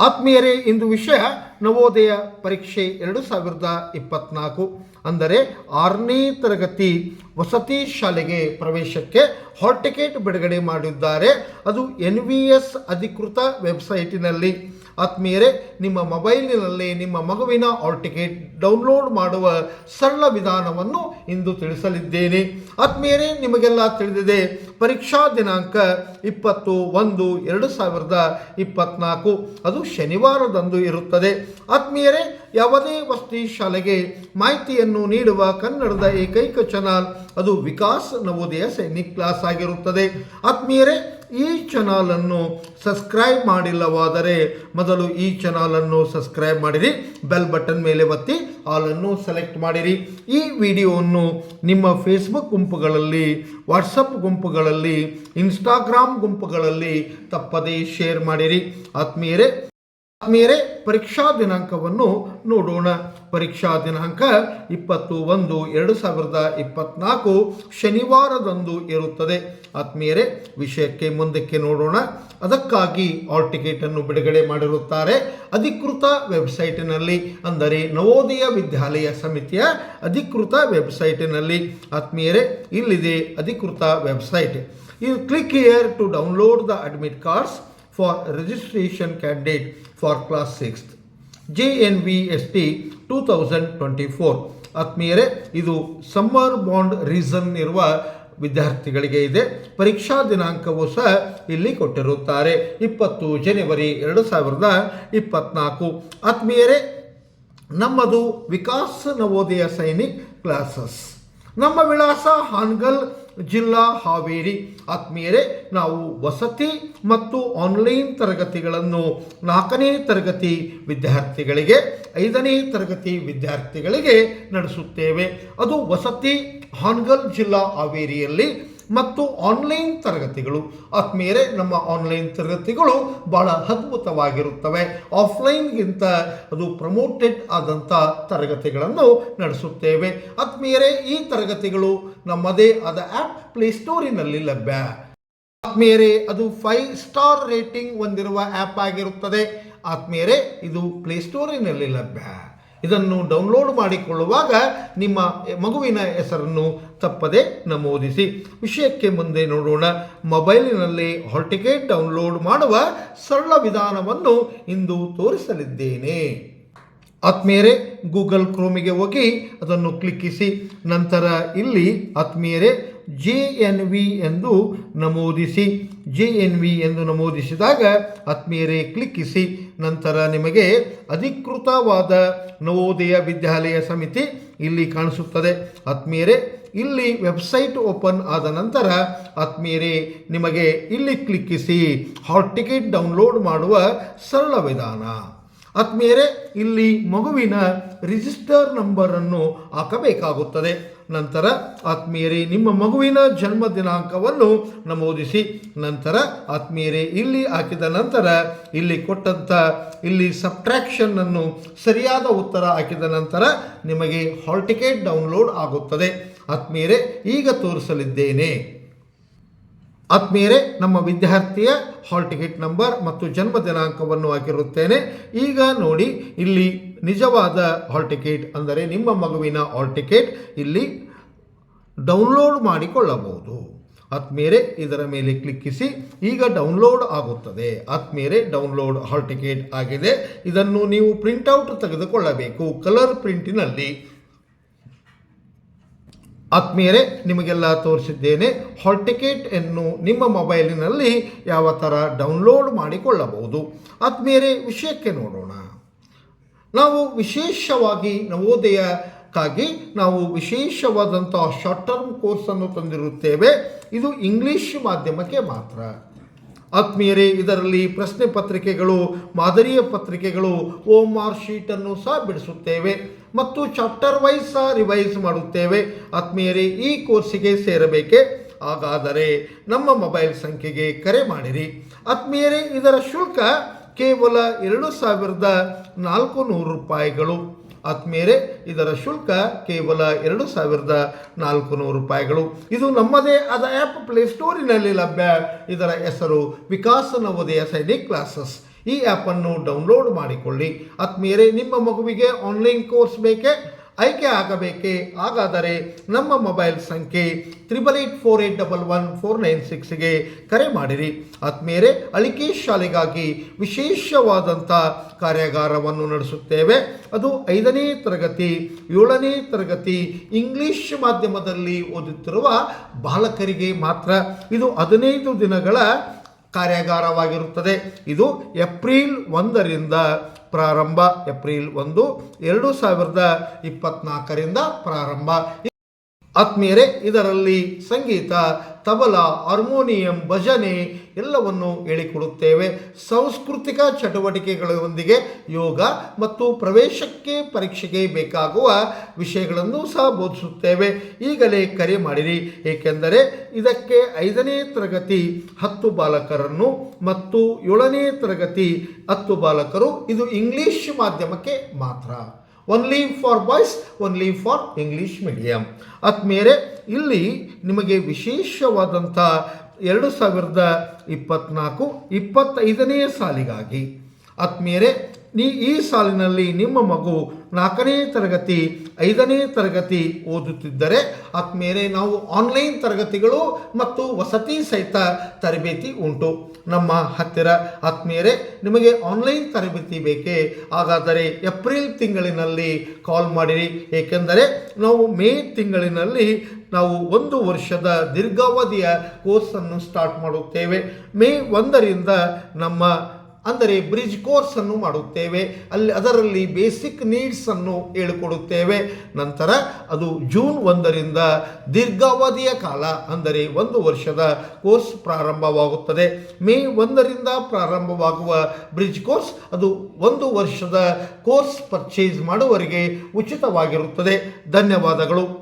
ಆತ್ಮೀಯರೇ ಇಂದು ವಿಷಯ ನವೋದಯ ಪರೀಕ್ಷೆ ಎರಡು ಸಾವಿರದ ಇಪ್ಪತ್ನಾಲ್ಕು. ಅಂದರೆ ಆರನೇ ತರಗತಿ ವಸತಿ ಶಾಲೆಗೆ ಪ್ರವೇಶಕ್ಕೆ ಹಾಲ್ ಟಿಕೆಟ್ ಬಿಡುಗಡೆ ಮಾಡಿದ್ದಾರೆ. ಅದು ಎನ್ ವಿ ಎಸ್ ಅಧಿಕೃತ ವೆಬ್ಸೈಟಿನಲ್ಲಿ. ಆತ್ಮೀಯರೇ, ನಿಮ್ಮ ಮೊಬೈಲಿನಲ್ಲಿ ನಿಮ್ಮ ಮಗುವಿನ ಹಾಲ್ ಟಿಕೆಟ್ ಡೌನ್ಲೋಡ್ ಮಾಡುವ ಸರಳ ವಿಧಾನವನ್ನು ಇಂದು ತಿಳಿಸಲಿದ್ದೇನೆ. ಆತ್ಮೀಯರೇ, ನಿಮಗೆಲ್ಲ ತಿಳಿದಿದೆ, ಪರೀಕ್ಷಾ ದಿನಾಂಕ ಇಪ್ಪತ್ತು ಒಂದು ಎರಡು ಸಾವಿರದ ಇಪ್ಪತ್ನಾಲ್ಕು. ಅದು ಶನಿವಾರದಂದು ಇರುತ್ತದೆ. ಆತ್ಮೀಯರೇ, ಯಾವುದೇ ವಸ್ತಿ ಶಾಲೆಗೆ ಮಾಹಿತಿಯನ್ನು ನೀಡುವ ಕನ್ನಡದ ಏಕೈಕ ಚಾನಲ್, ಅದು ವಿಕಾಸ್ ನವೋದಯ ಸೈನಿಕ್ ಕ್ಲಾಸ್ ಆಗಿರುತ್ತದೆ. ಆತ್ಮೀಯರೇ, ಈ ಚಾನಲನ್ನು ಸಬ್ಸ್ಕ್ರೈಬ್ ಮಾಡಿಲ್ಲವಾದರೆ ಮೊದಲು ಈ ಚಾನಲನ್ನು ಸಬ್ಸ್ಕ್ರೈಬ್ ಮಾಡಿರಿ, ಬೆಲ್ ಬಟನ್ ಮೇಲೆ ಒತ್ತಿ ಆಲನ್ನು ಸೆಲೆಕ್ಟ್ ಮಾಡಿರಿ. ಈ ವಿಡಿಯೋವನ್ನು ನಿಮ್ಮ ಫೇಸ್ಬುಕ್ ಗುಂಪುಗಳಲ್ಲಿ, ವಾಟ್ಸಪ್ ಗುಂಪುಗಳಲ್ಲಿ, ಇನ್ಸ್ಟಾಗ್ರಾಮ್ ಗುಂಪುಗಳಲ್ಲಿ ತಪ್ಪದೇ ಶೇರ್ ಮಾಡಿರಿ. ಆತ್ಮೀಯರೇ ಆತ್ಮೀಯರೇ ಪರೀಕ್ಷಾ ದಿನಾಂಕವನ್ನು ನೋಡೋಣ. ಪರೀಕ್ಷಾ ದಿನಾಂಕ ಇಪ್ಪತ್ತು ಒಂದು ಎರಡು ಸಾವಿರದ ಇಪ್ಪತ್ನಾಲ್ಕು ಶನಿವಾರದಂದು ಇರುತ್ತದೆ. ಆತ್ಮೀಯರೇ, ವಿಷಯಕ್ಕೆ ಮುಂದಕ್ಕೆ ನೋಡೋಣ. ಅದಕ್ಕಾಗಿ ಆಲ್ ಟಿಕೆಟನ್ನು ಬಿಡುಗಡೆ ಮಾಡಿರುತ್ತಾರೆ ಅಧಿಕೃತ ವೆಬ್ಸೈಟಿನಲ್ಲಿ, ಅಂದರೆ ನವೋದಯ ವಿದ್ಯಾಲಯ ಸಮಿತಿಯ ಅಧಿಕೃತ ವೆಬ್ಸೈಟಿನಲ್ಲಿ. ಆತ್ಮೀಯರೇ, ಇಲ್ಲಿದೆ ಅಧಿಕೃತ website. You click here to download the admit cards. For registration candidate for class 6th JNVST 2024 ಆತ್ಮೀಯರೇ, ಇದು ಸಮ್ಮರ್ ಬಾಂಡ್ ರೀಸನ್ ಇರುವ ವಿದ್ಯಾರ್ಥಿಗಳಿಗೆ ಇದೆ. ಪರೀಕ್ಷಾ ದಿನಾಂಕವೂ ಸಹ ಇಲ್ಲಿ ಕೊಟ್ಟಿರುತ್ತಾರೆ. ಇಪ್ಪತ್ತು ಜನವರಿ ಎರಡು ಸಾವಿರದ ಇಪ್ಪತ್ನಾಲ್ಕು. ಆತ್ಮೀಯರೇ, ನಮ್ಮದು ವಿಕಾಸ್ ನವೋದಯ ಸೈನಿಕ್ ಕ್ಲಾಸಸ್. ನಮ್ಮ ವಿಳಾಸ ಹಾನ್ಗಲ್ ಜಿಲ್ಲಾ ಹಾವೇರಿ ಆತ್ಮೀಯರೇ, ನಾವು ವಸತಿ ಮತ್ತು ಆನ್ಲೈನ್ ತರಗತಿಗಳನ್ನು ನಾಲ್ಕನೇ ತರಗತಿ ವಿದ್ಯಾರ್ಥಿಗಳಿಗೆ, ಐದನೇ ತರಗತಿ ವಿದ್ಯಾರ್ಥಿಗಳಿಗೆ ನಡೆಸುತ್ತೇವೆ. ಅದು ವಸತಿ ಹಾನ್ಗಲ್ ಜಿಲ್ಲಾ ಹಾವೇರಿಯಲ್ಲಿ ಮತ್ತು ಆನ್ಲೈನ್ ತರಗತಿಗಳು. ಆತ್ಮೀಯರೇ, ನಮ್ಮ ಆನ್ಲೈನ್ ತರಗತಿಗಳು ಬಹಳ ಅದ್ಭುತವಾಗಿರುತ್ತವೆ. ಆಫ್ಲೈನ್ಗಿಂತ ಅದು ಪ್ರಮೋಟೆಡ್ ಆದಂಥ ತರಗತಿಗಳನ್ನು ನಡೆಸುತ್ತೇವೆ. ಆತ್ಮೀಯರೇ, ಈ ತರಗತಿಗಳು ನಮ್ಮದೇ ಆದ ಆ್ಯಪ್ ಪ್ಲೇಸ್ಟೋರಿನಲ್ಲಿ ಲಭ್ಯ. ಆತ್ಮೀಯರೇ, ಅದು ಫೈವ್ ಸ್ಟಾರ್ ರೇಟಿಂಗ್ ಹೊಂದಿರುವ ಆ್ಯಪ್ ಆಗಿರುತ್ತದೆ. ಆತ್ಮೀಯರೇ, ಇದು ಪ್ಲೇಸ್ಟೋರಿನಲ್ಲಿ ಲಭ್ಯ. ಇದನ್ನು ಡೌನ್ಲೋಡ್ ಮಾಡಿಕೊಳ್ಳುವಾಗ ನಿಮ್ಮ ಮಗುವಿನ ಹೆಸರನ್ನು ತಪ್ಪದೆ ನಮೂದಿಸಿ. ವಿಷಯಕ್ಕೆ ಮುಂದೆ ನೋಡೋಣ. ಮೊಬೈಲಿನಲ್ಲಿ ಹಾಲ್ ಟಿಕೆಟ್ ಡೌನ್ಲೋಡ್ ಮಾಡುವ ಸರಳ ವಿಧಾನವನ್ನು ಇಂದು ತೋರಿಸಲಿದ್ದೇನೆ. ಆತ್ಮೀಯರೇ ಗೂಗಲ್ ಕ್ರೋಮಿಗೆ ಹೋಗಿ ಅದನ್ನು ಕ್ಲಿಕ್ಕಿಸಿ. ನಂತರ ಇಲ್ಲಿ, ಆತ್ಮೀಯರೇ ಜೆ ಎನ್ ವಿ ಎಂದು ನಮೂದಿಸಿ ಜೆ ಎನ್ ವಿ ಎಂದು ನಮೂದಿಸಿದಾಗ ಆತ್ಮೀಯರೇ ಕ್ಲಿಕ್ಕಿಸಿ, ನಂತರ ನಿಮಗೆ ಅಧಿಕೃತವಾದ ನವೋದಯ ವಿದ್ಯಾಲಯ ಸಮಿತಿ ಇಲ್ಲಿ ಕಾಣಿಸುತ್ತದೆ. ಆತ್ಮೀಯರೇ, ಇಲ್ಲಿ ವೆಬ್ಸೈಟ್ ಓಪನ್ ಆದ ನಂತರ ಆತ್ಮೀಯರೇ, ನಿಮಗೆ ಇಲ್ಲಿ ಕ್ಲಿಕ್ಕಿಸಿ ಹಾಟ್ ಟಿಕೆಟ್ ಡೌನ್ಲೋಡ್ ಮಾಡುವ ಸರಳ ವಿಧಾನ. ಆತ್ಮೀಯರೇ, ಇಲ್ಲಿ ಮಗುವಿನ ರಿಜಿಸ್ಟರ್ ನಂಬರನ್ನು ಹಾಕಬೇಕಾಗುತ್ತದೆ. ನಂತರ ಆತ್ಮೀಯರೇ, ನಿಮ್ಮ ಮಗುವಿನ ಜನ್ಮ ದಿನಾಂಕವನ್ನು ನಮೂದಿಸಿ. ನಂತರ ಆತ್ಮೀಯರೇ, ಇಲ್ಲಿ ಹಾಕಿದ ನಂತರ ಇಲ್ಲಿ ಕೊಟ್ಟಂಥ ಇಲ್ಲಿ ಸಬ್ಟ್ರಾಕ್ಷನ್ ಅನ್ನು ಸರಿಯಾದ ಉತ್ತರ ಹಾಕಿದ ನಂತರ ನಿಮಗೆ ಹಾಲ್ ಟಿಕೆಟ್ ಡೌನ್ಲೋಡ್ ಆಗುತ್ತದೆ. ಆತ್ಮೀಯರೇ, ಈಗ ತೋರಿಸಲಿದ್ದೇನೆ. ಆತ್ಮೀಯರೇ, ನಮ್ಮ ವಿದ್ಯಾರ್ಥಿಯ ಹಾಲ್ ಟಿಕೆಟ್ ನಂಬರ್ ಮತ್ತು ಜನ್ಮ ದಿನಾಂಕವನ್ನು ಹಾಕಿರುತ್ತೇನೆ. ಈಗ ನೋಡಿ, ಇಲ್ಲಿ ನಿಜವಾದ ಹಾಲ್ ಟಿಕೆಟ್ ಅಂದರೆ ನಿಮ್ಮ ಮಗುವಿನ ಹಾಲ್ ಟಿಕೆಟ್ ಇಲ್ಲಿ ಡೌನ್ಲೋಡ್ ಮಾಡಿಕೊಳ್ಳಬಹುದು. ಆತ್ಮೀಯರೇ, ಇದರ ಮೇಲೆ ಕ್ಲಿಕ್ಕಿಸಿ, ಈಗ ಡೌನ್ಲೋಡ್ ಆಗುತ್ತದೆ. ಆತ್ಮೀಯರೇ ಡೌನ್ಲೋಡ್ ಹಾಲ್ ಟಿಕೆಟ್ ಆಗಿದೆ. ಇದನ್ನು ನೀವು ಪ್ರಿಂಟೌಟ್ ತೆಗೆದುಕೊಳ್ಳಬೇಕು. ಕಲರ್ ಪ್ರಿಂಟಿನಲ್ಲಿ ಆತ್ಮೀಯರೇ, ನಿಮಗೆಲ್ಲ ತೋರಿಸಿದ್ದೇನೆ ಹಾಲ್ ಟಿಕೆಟ್ ಅನ್ನು ನಿಮ್ಮ ಮೊಬೈಲಿನಲ್ಲಿ ಯಾವ ಥರ ಡೌನ್ಲೋಡ್ ಮಾಡಿಕೊಳ್ಳಬಹುದು. ಆತ್ಮೀಯರೇ, ವಿಷಯಕ್ಕೆ ನೋಡೋಣ. ನಾವು ವಿಶೇಷವಾಗಿ ನವೋದಯಕ್ಕಾಗಿ ನಾವು ವಿಶೇಷವಾದಂಥ ಶಾರ್ಟ್ ಟರ್ಮ್ ಕೋರ್ಸನ್ನು ತಂದಿರುತ್ತೇವೆ. ಇದು ಇಂಗ್ಲಿಷ್ ಮಾಧ್ಯಮಕ್ಕೆ ಮಾತ್ರ. ಆತ್ಮೀಯರೇ, ಇದರಲ್ಲಿ ಪ್ರಶ್ನೆ ಪತ್ರಿಕೆಗಳು, ಮಾದರಿಯ ಪತ್ರಿಕೆಗಳು ಓಮ್ ಮಾರ್ಕ್ ಶೀಟನ್ನು ಸಹ ಬಿಡಿಸುತ್ತೇವೆ. ಮತ್ತು ಚಾಪ್ಟರ್ ವೈಸ್ ಸಹ ರಿವೈಸ್ ಮಾಡುತ್ತೇವೆ. ಆತ್ಮೀಯರೇ, ಈ ಕೋರ್ಸಿಗೆ ಸೇರಬೇಕೆ? ಹಾಗಾದರೆ ನಮ್ಮ ಮೊಬೈಲ್ ಸಂಖ್ಯೆಗೆ ಕರೆ ಮಾಡಿರಿ. ಆತ್ಮೀಯರೇ, ಇದರ ಶುಲ್ಕ ಕೇವಲ ಎರಡು ಸಾವಿರದ ನಾಲ್ಕು ನೂರು ರೂಪಾಯಿಗಳು. ಆತ್ಮೀಯರೇ, ಇದರ ಶುಲ್ಕ ಕೇವಲ ಎರಡು ಸಾವಿರದ ನಾಲ್ಕು ನೂರು ರೂಪಾಯಿಗಳು. ಇದು ನಮ್ಮದೇ ಆದ ಆ್ಯಪ್ ಪ್ಲೇಸ್ಟೋರಿನಲ್ಲಿ ಲಭ್ಯ. ಇದರ ಹೆಸರು ವಿಕಾಸ ನವೋದಯ ಸೈನಿಕ್ ಕ್ಲಾಸಸ್. ಈ ಆ್ಯಪನ್ನು ಡೌನ್ಲೋಡ್ ಮಾಡಿಕೊಳ್ಳಿ. ಆತ್ಮೀಯರೇ, ನಿಮ್ಮ ಮಗುವಿಗೆ ಆನ್ಲೈನ್ ಕೋರ್ಸ್ ಬೇಕೇ? ಆಯ್ಕೆ ಆಗಬೇಕೆ? ಹಾಗಾದರೆ ನಮ್ಮ ಮೊಬೈಲ್ ಸಂಖ್ಯೆ triple eight four eight double one four nine ಸಿಕ್ಸ್ಗೆ ಕರೆ ಮಾಡಿರಿ. ಆತ್ಮೀಯರೇ, ಅಳಿಕೆ ಶಾಲೆಗಾಗಿ ವಿಶೇಷವಾದಂಥ ಕಾರ್ಯಾಗಾರವನ್ನು ನಡೆಸುತ್ತೇವೆ. ಅದು ಐದನೇ ತರಗತಿ, ಏಳನೇ ತರಗತಿ ಇಂಗ್ಲಿಷ್ ಮಾಧ್ಯಮದಲ್ಲಿ ಓದುತ್ತಿರುವ ಬಾಲಕರಿಗೆ ಮಾತ್ರ. ಇದು ಹದಿನೈದು ದಿನಗಳ ಕಾರ್ಯಾಗಾರವಾಗಿರುತ್ತದೆ. ಇದು ಏಪ್ರಿಲ್ ಒಂದರಿಂದ ಪ್ರಾರಂಭ. ಏಪ್ರಿಲ್ ಒಂದು ಎರಡು ಸಾವಿರದ ಇಪ್ಪತ್ತ್ನಾಲ್ಕರಿಂದ ಪ್ರಾರಂಭ. ಆತ್ಮೀಯರೇ, ಇದರಲ್ಲಿ ಸಂಗೀತ, ತಬಲ, ಹಾರ್ಮೋನಿಯಂ, ಭಜನೆ ಎಲ್ಲವನ್ನು ಹೇಳಿಕೊಡುತ್ತೇವೆ. ಸಾಂಸ್ಕೃತಿಕ ಚಟುವಟಿಕೆಗಳೊಂದಿಗೆ ಯೋಗ ಮತ್ತು ಪ್ರವೇಶಕ್ಕೆ ಪರೀಕ್ಷೆಗೆ ಬೇಕಾಗುವ ವಿಷಯಗಳನ್ನು ಸಹ ಬೋಧಿಸುತ್ತೇವೆ. ಈಗಲೇ ಕರೆ ಮಾಡಿರಿ. ಏಕೆಂದರೆ ಇದಕ್ಕೆ ಐದನೇ ತರಗತಿ ಹತ್ತು ಬಾಲಕರನ್ನು ಮತ್ತು ಏಳನೇ ತರಗತಿ ಹತ್ತು ಬಾಲಕರು. ಇದು ಇಂಗ್ಲಿಷ್ ಮಾಧ್ಯಮಕ್ಕೆ ಮಾತ್ರ. Only for boys only for English medium ಆತ್ಮೀಯರೇ ಇಲ್ಲಿ ನಿಮಗೆ ವಿಶೇಷವಾದಂಥ ಎರಡು ಸಾವಿರದ ಇಪ್ಪತ್ನಾಲ್ಕು ಇಪ್ಪತ್ತೈದನೇ ಸಾಲಿಗಾಗಿ. ಆತ್ಮೀಯರೇ ನೀ ಈ ಸಾಲಿನಲ್ಲಿ ನಿಮ್ಮ ಮಗು ನಾಲ್ಕನೇ ತರಗತಿ, ಐದನೇ ತರಗತಿ ಓದುತ್ತಿದ್ದರೆ ಆದ್ಮೇಲೆ ನಾವು ಆನ್ಲೈನ್ ತರಗತಿಗಳು ಮತ್ತು ವಸತಿ ಸಹಿತ ತರಬೇತಿ ಉಂಟು. ನಮ್ಮ ಹತ್ತಿರ ಆತ್ಮೀಯರೇ ನಿಮಗೆ ಆನ್ಲೈನ್ ತರಬೇತಿ ಬೇಕೇ? ಹಾಗಾದರೆ ಏಪ್ರಿಲ್ ತಿಂಗಳಿನಲ್ಲಿ ಕಾಲ್ ಮಾಡಿರಿ. ಏಕೆಂದರೆ ನಾವು ಮೇ ತಿಂಗಳಿನಲ್ಲಿ ನಾವು ಒಂದು ವರ್ಷದ ದೀರ್ಘಾವಧಿಯ ಕೋರ್ಸನ್ನು ಸ್ಟಾರ್ಟ್ ಮಾಡುತ್ತೇವೆ. ಮೇ ಒಂದರಿಂದ ನಮ್ಮ ಅಂದರೆ ಬ್ರಿಡ್ಜ್ ಕೋರ್ಸನ್ನು ಮಾಡುತ್ತೇವೆ. ಅಲ್ಲಿ ಅದರಲ್ಲಿ ಬೇಸಿಕ್ ನೀಡ್ಸನ್ನು ಹೇಳಿಕೊಡುತ್ತೇವೆ. ನಂತರ ಅದು ಜೂನ್ ಒಂದರಿಂದ ದೀರ್ಘಾವಧಿಯ ಕಾಲ, ಅಂದರೆ ಒಂದು ವರ್ಷದ ಕೋರ್ಸ್ ಪ್ರಾರಂಭವಾಗುತ್ತದೆ. ಮೇ ಒಂದರಿಂದ ಪ್ರಾರಂಭವಾಗುವ ಬ್ರಿಡ್ಜ್ ಕೋರ್ಸ್ ಅದು ಒಂದು ವರ್ಷದ ಕೋರ್ಸ್ ಪರ್ಚೇಸ್ ಮಾಡುವವರಿಗೆ ಉಚಿತವಾಗಿರುತ್ತದೆ. ಧನ್ಯವಾದಗಳು.